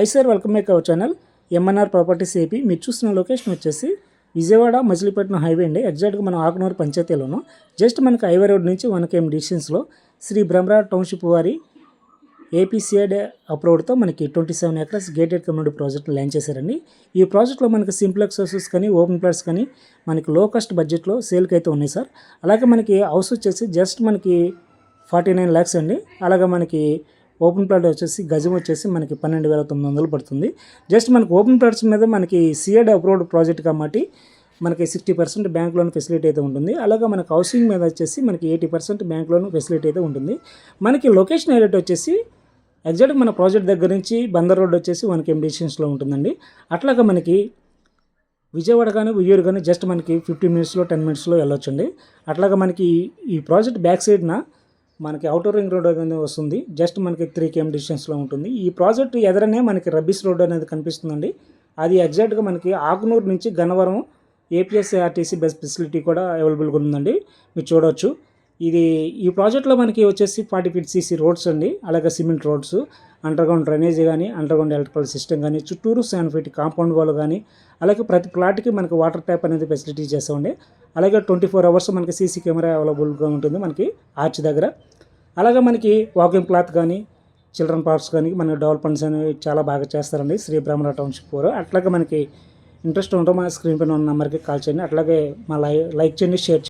Hi sir welcome back our channel MNR properties AP మీరు చూస్తున్న location వచ్చేసి Vijayawada Machilipatnam highway అండి. ఎగ్జాక్ట్గా మనం ఆకునూరు పంచాయతీలోను. జస్ట్ మనకి హైవే రోడ్ నుంచి వన్ కేఎం డిస్టెన్స్లో శ్రీ బ్రహ్మరా టౌన్షిప్ వారి ఏపీసీఐడ్ అప్రూవ్డ్తో మనకి twenty seven acres gated community project land చేశారండి. ఈ ప్రాజెక్ట్లో మనకి సింప్లెక్స్ హౌసెస్ కానీ ఓపెన్ ప్లాట్స్ కానీ మనకి లో కాస్ట్ బడ్జెట్లో సేల్కి అయితే ఉన్నాయి సార్ అలాగే మనకి హౌస్ వచ్చేసి జస్ట్ మనకి ఫార్టీ నైన్ ల్యాక్స్ అండి. అలాగే మనకి ఓపెన్ ప్లాట్ వచ్చేసి గజం వచ్చేసి మనకి పన్నెండు వేల తొమ్మిది వందలు పడుతుంది. జస్ట్ మనకి ఓపెన్ ప్లాట్స్ మీద మనకి సిఎడ్ అప్రూవ్డ్ ప్రాజెక్ట్ కాబట్టి మనకి sixty percent bank loan facility అయితే ఉంటుంది. అలాగే మనకి హౌసింగ్ మీద వచ్చేసి మనకి eighty percent bank loan facility అయితే ఉంటుంది. మనకి లొకేషన్ ఏరియట్ వచ్చేసి ఎగ్జాక్ట్ మన ప్రాజెక్ట్ దగ్గర నుంచి బందర్ రోడ్ వచ్చేసి వన్ కేఎం డిస్టెన్స్లో ఉంటుందండి. అట్లాగా మనకి విజయవాడ కానీ ఉయ్యూరు కానీ జస్ట్ మనకి ఫిఫ్టీ మినిట్స్లో టెన్ మినిట్స్లో వెళ్ళొచ్చండి. అట్లాగా మనకి ఈ ప్రాజెక్ట్ బ్యాక్ సైడ్న మనకి అవుటర్ రింగ్ రోడ్ అనేది వస్తుంది. జస్ట్ మనకి త్రీ కేఎం డిస్టెన్స్లో ఉంటుంది. ఈ ప్రాజెక్ట్ ఎదరనే మనకి రబ్బీస్ రోడ్ అనేది కనిపిస్తుందండి. అది ఎగ్జాక్ట్గా మనకి ఆకునూరు నుంచి గన్నవరం ఏపీఎస్ఆర్టీసీ బస్ ఫెసిలిటీ కూడా అవైలబుల్గా ఉందండి. మీరు చూడవచ్చు ఇది ఈ ప్రాజెక్ట్లో మనకి వచ్చేసి ఫార్టీ ఫీట్ సీసీ రోడ్స్ అండి. అలాగే సిమెంట్ రోడ్స్ అండర్గ్రౌండ్ డ్రైనేజ్ కానీ అండర్గ్రౌండ్ ఎలక్ట్రికల్ సిస్టమ్ కానీ చుట్టూరు సెవెన్ ఫీట్ కాంపౌండ్ వాల్ కానీ అలాగే ప్రతి ప్లాట్కి మనకి వాటర్ ట్యాప్ అనేది ఫెసిలిటీ చేస్తామండి. అలాగే ట్వంటీ ఫోర్ అవర్స్ మనకి సీసీ కెమెరా అవైలబుల్గా ఉంటుంది మనకి ఆర్చ్ దగ్గర. అలాగే మనకి వాకింగ్ క్లాత్ కానీ చిల్డ్రన్ పార్క్స్ కానీ మన డెవలప్మెంట్స్ అనేవి చాలా బాగా చేస్తారండి శ్రీ బ్రహ్మణ టౌన్షిప్ వారు. అట్లాగే మనకి ఇంట్రెస్ట్ ఉంటే మా స్క్రీన్ పైన ఉన్న నెంబర్కి కాల్ చేయండి. అట్లాగే మా లై లైక్ చేయండి షేర్ చేయండి.